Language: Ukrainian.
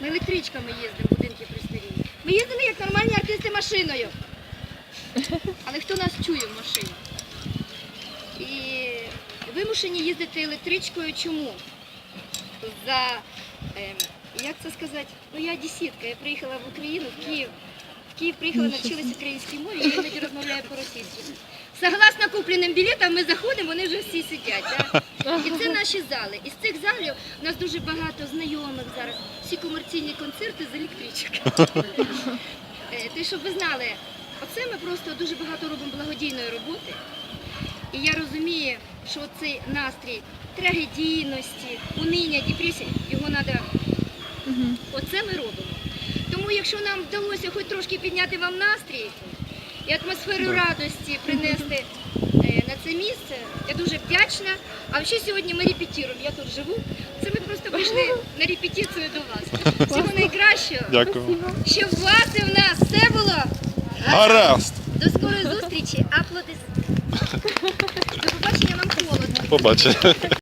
Ми електричками їздимо, будинки пристарілі. Ми їздили як нормальні артисти машиною. Але хто нас чує в машині? І вимушені їздити електричкою чому? За, ем, як це сказати? Ну я десятка, я приїхала в Україну, в Київ. В Київ приїхала, навчилася українській мові, я іноді розмовляю по-російськи. Согласно купленим білетам, ми заходимо, вони вже всі сидять. Да? І це наші зали. Із цих залів у нас дуже багато знайомих зараз. Всі комерційні концерти з електричок. Е, Те, щоб ви знали, оце ми просто дуже багато робимо благодійної роботи. І я розумію, що цей настрій трагедійності, униння, депресії, його треба. Оце ми робимо. Тому якщо нам вдалося хоч трошки підняти вам настрій і атмосферу радості принести е, це місце, я дуже вдячна. А ще сьогодні ми репетируємо, я тут живу. Це ми просто прийшли на репетицію до вас. Всього найкращого. Дякую. Щоб у вас і в нас все було. Гаразд. До скорої зустрічі. Аплодис. До побачення вам холодно. Побачення.